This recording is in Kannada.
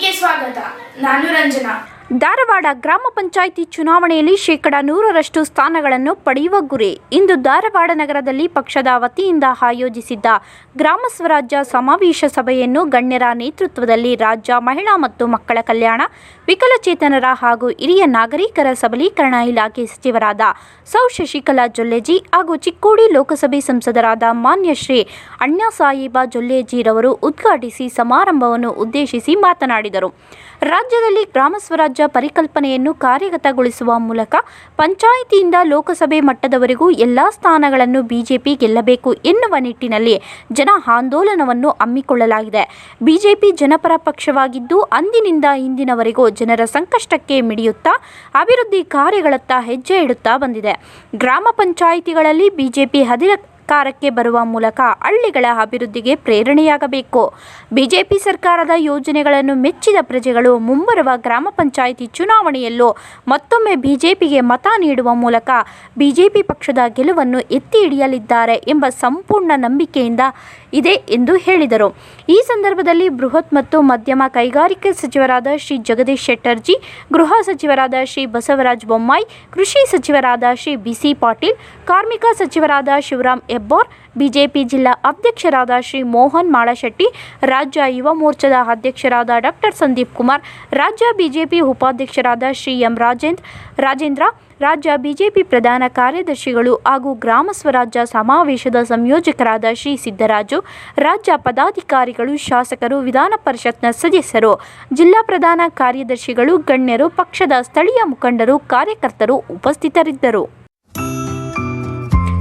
ಟಿವಿಗೆ ಸ್ವಾಗತ ನಾನು ರಂಜನಾ ಗ್ರಾಮ ಪಂಚಾಯಿತಿ ಚುನಾವಣೆಯಲ್ಲಿ ಶೇಕಡ ನೂರರಷ್ಟು ಸ್ಥಾನಗಳನ್ನು ಪಡೆಯುವ ಗುರಿ ಇಂದು ಧಾರವಾಡ ನಗರದಲ್ಲಿ ಪಕ್ಷದ ವತಿಯಿಂದ ಆಯೋಜಿಸಿದ್ದ ಗ್ರಾಮ ಸ್ವರಾಜ್ಯ ಸಮಾವೇಶ ಸಭೆಯನ್ನು ಗಣ್ಯರ ನೇತೃತ್ವದಲ್ಲಿ ರಾಜ್ಯ ಮಹಿಳಾ ಮತ್ತು ಮಕ್ಕಳ ಕಲ್ಯಾಣ, ವಿಕಲಚೇತನರ ಹಾಗೂ ಹಿರಿಯ ನಾಗರಿಕರ ಸಬಲೀಕರಣ ಇಲಾಖೆ ಸಚಿವರಾದ ಸೌ ಶಶಿಕಲಾ ಜೊಲ್ಲೆಜಿ ಹಾಗೂ ಚಿಕ್ಕೋಡಿ ಲೋಕಸಭೆ ಸಂಸದರಾದ ಮಾನ್ಯ ಶ್ರೀ ಅಣ್ಣಾಸಾಹೇಬ ಜೊಲ್ಲೆಜಿರವರು ಉದ್ಘಾಟಿಸಿ ಸಮಾರಂಭವನ್ನು ಉದ್ದೇಶಿಸಿ ಮಾತನಾಡಿದರು. ರಾಜ್ಯದಲ್ಲಿ ಗ್ರಾಮ ಸ್ವರಾಜ್ಯ ಪರಿಕಲ್ಪನೆಯನ್ನು ಕಾರ್ಯಗತಗೊಳಿಸುವ ಮೂಲಕ ಪಂಚಾಯಿತಿಯಿಂದ ಲೋಕಸಭೆ ಮಟ್ಟದವರೆಗೂ ಎಲ್ಲ ಸ್ಥಾನಗಳನ್ನು ಬಿಜೆಪಿ ಗೆಲ್ಲಬೇಕು ಎನ್ನುವ ನಿಟ್ಟಿನಲ್ಲಿ ಜನ ಆಂದೋಲನವನ್ನು ಹಮ್ಮಿಕೊಳ್ಳಲಾಗಿದೆ. ಬಿಜೆಪಿ ಜನಪರ ಪಕ್ಷವಾಗಿದ್ದು, ಅಂದಿನಿಂದ ಇಂದಿನವರೆಗೂ ಜನರ ಸಂಕಷ್ಟಕ್ಕೆ ಮಿಡಿಯುತ್ತಾ, ಅಭಿವೃದ್ಧಿ ಕಾರ್ಯಗಳತ್ತ ಹೆಜ್ಜೆ ಇಡುತ್ತಾ ಬಂದಿದೆ. ಗ್ರಾಮ ಪಂಚಾಯಿತಿಗಳಲ್ಲಿ ಬಿಜೆಪಿ ಅಧಿಕಾರಕ್ಕೆ ಬರುವ ಮೂಲಕ ಹಳ್ಳಿಗಳ ಅಭಿವೃದ್ಧಿಗೆ ಪ್ರೇರಣೆಯಾಗಬೇಕು. ಬಿಜೆಪಿ ಸರ್ಕಾರದ ಯೋಜನೆಗಳನ್ನು ಮೆಚ್ಚಿದ ಪ್ರಜೆಗಳು ಮುಂಬರುವ ಗ್ರಾಮ ಪಂಚಾಯಿತಿ ಚುನಾವಣೆಯಲ್ಲೂ ಮತ್ತೊಮ್ಮೆ ಬಿಜೆಪಿಗೆ ಮತ ನೀಡುವ ಮೂಲಕ ಬಿಜೆಪಿ ಪಕ್ಷದ ಗೆಲುವನ್ನು ಎತ್ತಿ ಹಿಡಿಯಲಿದ್ದಾರೆ ಎಂಬ ಸಂಪೂರ್ಣ ನಂಬಿಕೆಯಿಂದ ಇದೆ ಎಂದು ಹೇಳಿದರು. ಈ ಸಂದರ್ಭದಲ್ಲಿ ಬೃಹತ್ ಮತ್ತು ಮಧ್ಯಮ ಕೈಗಾರಿಕೆ ಸಚಿವರಾದ ಶ್ರೀ ಜಗದೀಶ್ ಶೆಟ್ಟರ್ಜಿ, ಗೃಹ ಸಚಿವರಾದ ಶ್ರೀ ಬಸವರಾಜ ಬೊಮ್ಮಾಯಿ, ಕೃಷಿ ಸಚಿವರಾದ ಶ್ರೀ ಬಿಸಿ ಪಾಟೀಲ್, ಕಾರ್ಮಿಕ ಸಚಿವರಾದ ಶಿವರಾಮ್ ಹೆಬ್ಬಾರ್, ಬಿಜೆಪಿ ಜಿಲ್ಲಾ ಅಧ್ಯಕ್ಷರಾದ ಶ್ರೀ ಮೋಹನ್ ಮಾಳಶೆಟ್ಟಿ, ರಾಜ್ಯ ಯುವ ಮೋರ್ಚಾದ ಅಧ್ಯಕ್ಷರಾದ ಡಾಕ್ಟರ್ ಸಂದೀಪ್ ಕುಮಾರ್, ರಾಜ್ಯ ಬಿಜೆಪಿ ಉಪಾಧ್ಯಕ್ಷರಾದ ಶ್ರೀ ಎಂ ರಾಜೇಂದ್ರ ರಾಜೇಂದ್ರ, ರಾಜ್ಯ ಬಿಜೆಪಿ ಪ್ರಧಾನ ಕಾರ್ಯದರ್ಶಿಗಳು ಹಾಗೂ ಗ್ರಾಮ ಸ್ವರಾಜ್ಯ ಸಮಾವೇಶದ ಸಂಯೋಜಕರಾದ ಶ್ರೀ ಸಿದ್ದರಾಜು, ರಾಜ್ಯ ಪದಾಧಿಕಾರಿಗಳು, ಶಾಸಕರು, ವಿಧಾನ ಪರಿಷತ್ನ ಸದಸ್ಯರು, ಜಿಲ್ಲಾ ಪ್ರಧಾನ ಕಾರ್ಯದರ್ಶಿಗಳು, ಗಣ್ಯರು, ಪಕ್ಷದ ಸ್ಥಳೀಯ ಮುಖಂಡರು, ಕಾರ್ಯಕರ್ತರು ಉಪಸ್ಥಿತರಿದ್ದರು.